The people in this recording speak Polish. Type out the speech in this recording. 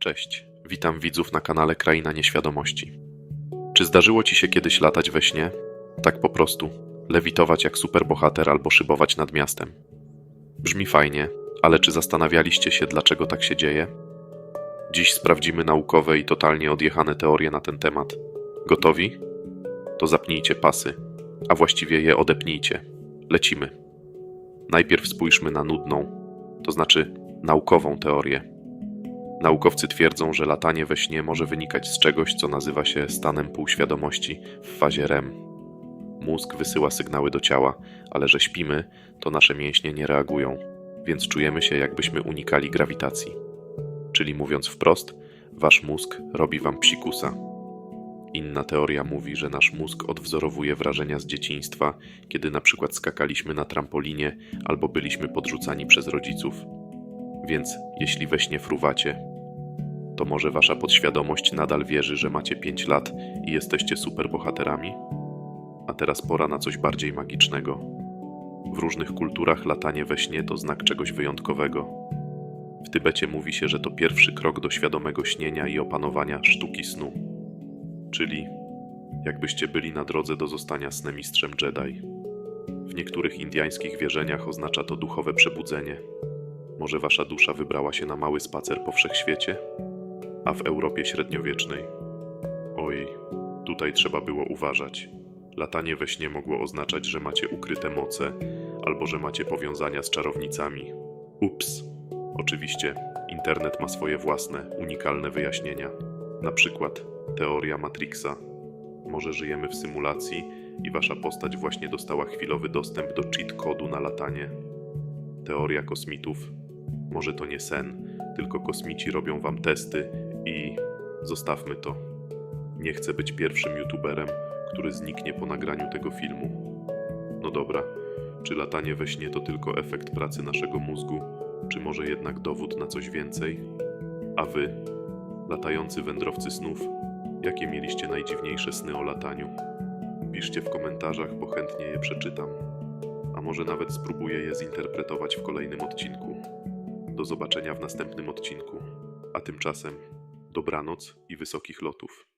Cześć, witam widzów na kanale Kraina Nieświadomości. Czy zdarzyło ci się kiedyś latać we śnie? Tak po prostu, lewitować jak superbohater albo szybować nad miastem. Brzmi fajnie, ale czy zastanawialiście się, dlaczego tak się dzieje? Dziś sprawdzimy naukowe i totalnie odjechane teorie na ten temat. Gotowi? To zapnijcie pasy, a właściwie je odepnijcie. Lecimy. Najpierw spójrzmy na nudną, to znaczy naukową teorię. Naukowcy twierdzą, że latanie we śnie może wynikać z czegoś, co nazywa się stanem półświadomości w fazie REM. Mózg wysyła sygnały do ciała, ale że śpimy, to nasze mięśnie nie reagują, więc czujemy się, jakbyśmy unikali grawitacji. Czyli mówiąc wprost, wasz mózg robi wam psikusa. Inna teoria mówi, że nasz mózg odwzorowuje wrażenia z dzieciństwa, kiedy na przykład skakaliśmy na trampolinie albo byliśmy podrzucani przez rodziców. Więc jeśli we śnie fruwacie, to może wasza podświadomość nadal wierzy, że macie 5 lat i jesteście superbohaterami? A teraz pora na coś bardziej magicznego. W różnych kulturach latanie we śnie to znak czegoś wyjątkowego. W Tybecie mówi się, że to pierwszy krok do świadomego śnienia i opanowania sztuki snu. Czyli jakbyście byli na drodze do zostania snemistrzem Jedi. W niektórych indyjskich wierzeniach oznacza to duchowe przebudzenie. Może wasza dusza wybrała się na mały spacer po wszechświecie? A w Europie średniowiecznej? Oj, tutaj trzeba było uważać. Latanie we śnie mogło oznaczać, że macie ukryte moce, albo że macie powiązania z czarownicami. Ups. Oczywiście, internet ma swoje własne, unikalne wyjaśnienia. Na przykład teoria Matrixa. Może żyjemy w symulacji i wasza postać właśnie dostała chwilowy dostęp do cheat kodu na latanie. Teoria kosmitów. Może to nie sen, tylko kosmici robią wam testy i zostawmy to. Nie chcę być pierwszym youtuberem, który zniknie po nagraniu tego filmu. No dobra, czy latanie we śnie to tylko efekt pracy naszego mózgu, czy może jednak dowód na coś więcej? A wy, latający wędrowcy snów, jakie mieliście najdziwniejsze sny o lataniu? Piszcie w komentarzach, bo chętnie je przeczytam. A może nawet spróbuję je zinterpretować w kolejnym odcinku. Do zobaczenia w następnym odcinku. A tymczasem dobranoc i wysokich lotów.